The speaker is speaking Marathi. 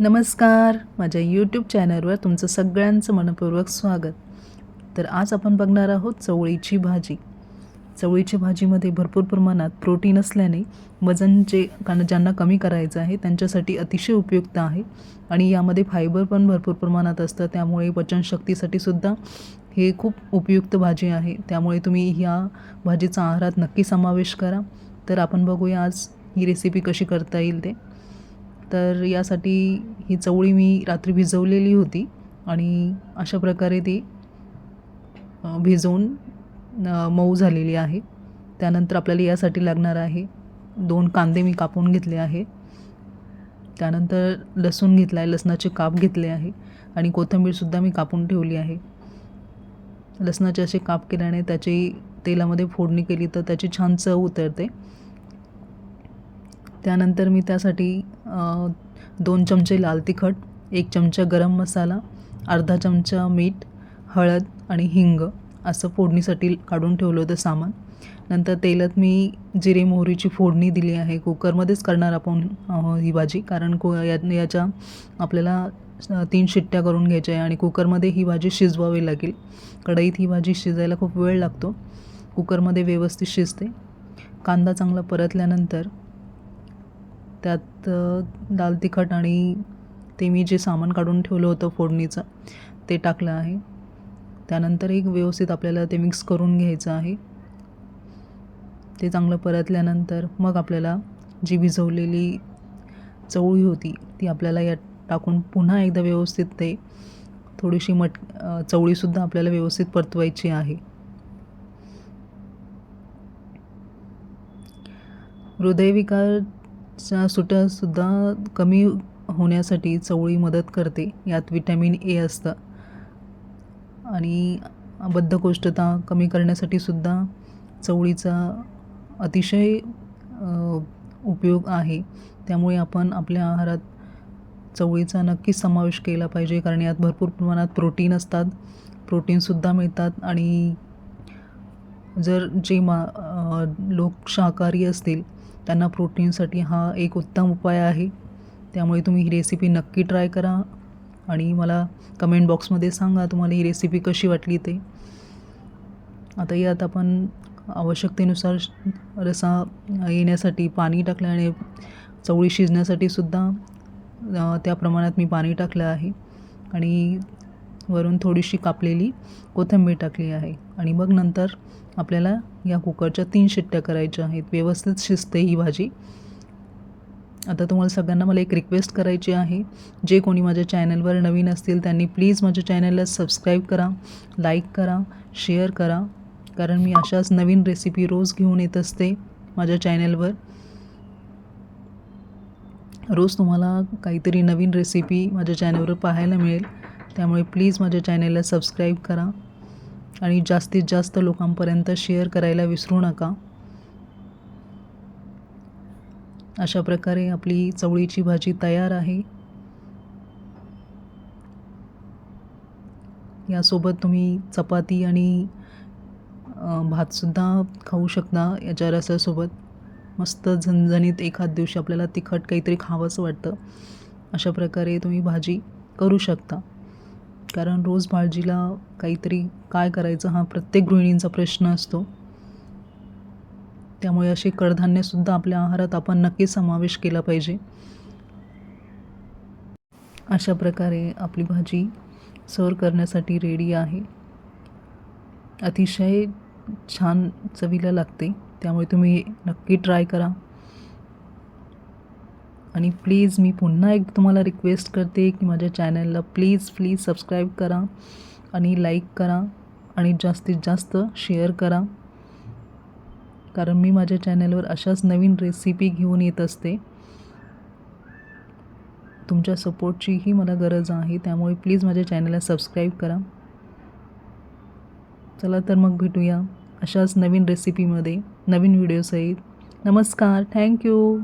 नमस्कार. माझ्या यूट्यूब चॅनलवर तुमचं सगळ्यांचं मनपूर्वक स्वागत. तर आज आपण बघणार आहोत चवळीची भाजी. चवळीची भाजीमध्ये भरपूर प्रमाणात प्रोटीन असल्याने वजन जे कारण ज्यांना कमी करायचं आहे त्यांच्यासाठी अतिशय उपयुक्त आहे. आणि यामध्ये फायबर पण भरपूर प्रमाणात असतं. त्यामुळे पचनशक्तीसाठी सुद्धा हे खूप उपयुक्त भाजी आहे. त्यामुळे तुम्ही ह्या भाजीचा आहारात नक्की समावेश करा. तर आपण बघूया आज ही रेसिपी कशी करता येईल ते. तर यासाठी ही चवळी मी रात्री भिजवलेली होती आणि अशा प्रकारे ती भिजवून मऊ झालेली आहे. त्यानंतर आपल्याला यासाठी लागणार आहे दोन कांदे मी कापून घेतले आहे. त्यानंतर लसूण घेतला आहे लसणाचे काप घेतले आहे आणि कोथिंबीरसुद्धा मी कापून ठेवली आहे. लसणाचे असे काप केल्याने त्याची तेलामध्ये फोडणी केली तर त्याची छान चव उतरते. त्यानंतर मी त्यासाठी दोन चमचे लाल तिखट एक चमचा गरम मसाला अर्धा चमचा मीठ हळद आणि हिंग असं फोडणीसाठी काढून ठेवलं होतं सामान. नंतर तेलात मी जिरे मोहरीची फोडणी दिली आहे. कुकरमध्येच करणार आपण ही भाजी कारण को या याच्या आपल्याला तीन शिट्ट्या करून घ्यायच्या आहे आणि कुकरमध्ये ही भाजी शिजवावी लागेल. कढईत ही भाजी शिजायला खूप वेळ लागतो. कुकरमध्ये व्यवस्थित शिजते. कांदा चांगला परतल्यानंतर त्यात दाल तिखट आणि ते मी जे सामान काढून ठेवलं होतं फोडणीचं ते टाकलं आहे. त्यानंतर एक व्यवस्थित आपल्याला ते मिक्स करून घ्यायचं आहे. ते चांगलं परतल्यानंतर मग आपल्याला जी भिजवलेली चवळी होती ती आपल्याला यात टाकून पुन्हा एकदा व्यवस्थित ते थोडीशी मट चवळीसुद्धा आपल्याला व्यवस्थित परतवायची आहे. हृदयविकार च्या सुट्यासुद्धा कमी होण्यासाठी चवळी मदत करते. यात विटॅमिन ए असतं. आणि बद्धकोष्ठता कमी करण्यासाठी सुद्धा चवळीचा अतिशय उपयोग आहे. त्यामुळे आपण आपल्या आहारात चवळीचा नक्कीच समावेश केला पाहिजे कारण यात भरपूर प्रमाणात प्रोटीन असतात. प्रोटीनसुद्धा मिळतात आणि जर जे मा लोक शाकाहारी असतील त्यांना प्रोटीनसाठी हा एक उत्तम उपाय आहे. त्यामुळे तुम्ही ही रेसिपी नक्की ट्राय करा आणि मला कमेंट बॉक्समध्ये सांगा तुम्हाला ही रेसिपी कशी वाटली ते. आता यात आपण आवश्यकतेनुसार रसा येण्यासाठी पाणी टाकल्याने चवळी शिजण्यासाठी सुद्धा त्या प्रमाणात मी पाणी टाकलं आहे. आणि वरून थोडीशी कापलेली कोथिंबीर टाकली आहे. आणि मग नंतर आपल्याला या कुकरच्या तीन शिट्ट्या करायच्या आहेत. व्यवस्थित शिजते ही भाजी. आता तुम्हाला सगळ्यांना मला एक रिक्वेस्ट करायची आहे. जे कोणी माझ्या चॅनलवर नवीन असतील त्यांनी प्लीज माझ्या चॅनलला सबस्क्राईब करा लाईक करा शेअर करा. कारण मी अशाच नवीन रेसिपी रोज घेऊन येत असते माझ्या चॅनलवर रोज तुम्हाला काहीतरी नवीन रेसिपी माझ्या चॅनलवर पाहायला मिळेल. त्यामुळे प्लीज माझ्या चॅनेलला सबस्क्राईब करा आणि जास्तीत जास्त लोकांपर्यंत शेअर करायला विसरू नका. अशा प्रकारे आपली चवळीची भाजी तयार आहे. यासोबत तुम्ही चपाती आणि भातसुद्धा खाऊ शकता याच्या रसासोबत. मस्त झणझणीत एखाद दिवशी आपल्याला तिखट काहीतरी खावंच वाटतं. अशा प्रकारे तुम्ही भाजी करू शकता. कारण रोज भाजीला काहीतरी काय करायचं हा प्रत्येक गृहिणींचा प्रश्न असतो. त्यामुळे असे कडधान्यसुद्धा आपल्या आहारात आपण नक्की समावेश केला पाहिजे. अशा प्रकारे आपली भाजी सर्व करण्यासाठी रेडी आहे. अतिशय छान चवीला लागते. त्यामुळे तुम्ही नक्की ट्राय करा. आणि प्लीज मी पुन्हा एक तुम्हाला रिक्वेस्ट करते की माझ्या चॅनलला प्लीज प्लीज सबस्क्राईब करा आणि लाईक करा आणि जास्तीत जास्त शेअर करा. कारण मी माझ्या चॅनलवर अशाच नवीन रेसिपी घेऊन येत असते. तुमच्या सपोर्टचीही मला गरज आहे त्यामुळे प्लीज माझ्या चॅनलला सबस्क्राईब करा. चला तर मग भेटूया अशाच नवीन रेसिपीमध्ये नवीन व्हिडिओसहित नमस्कार थँक्यू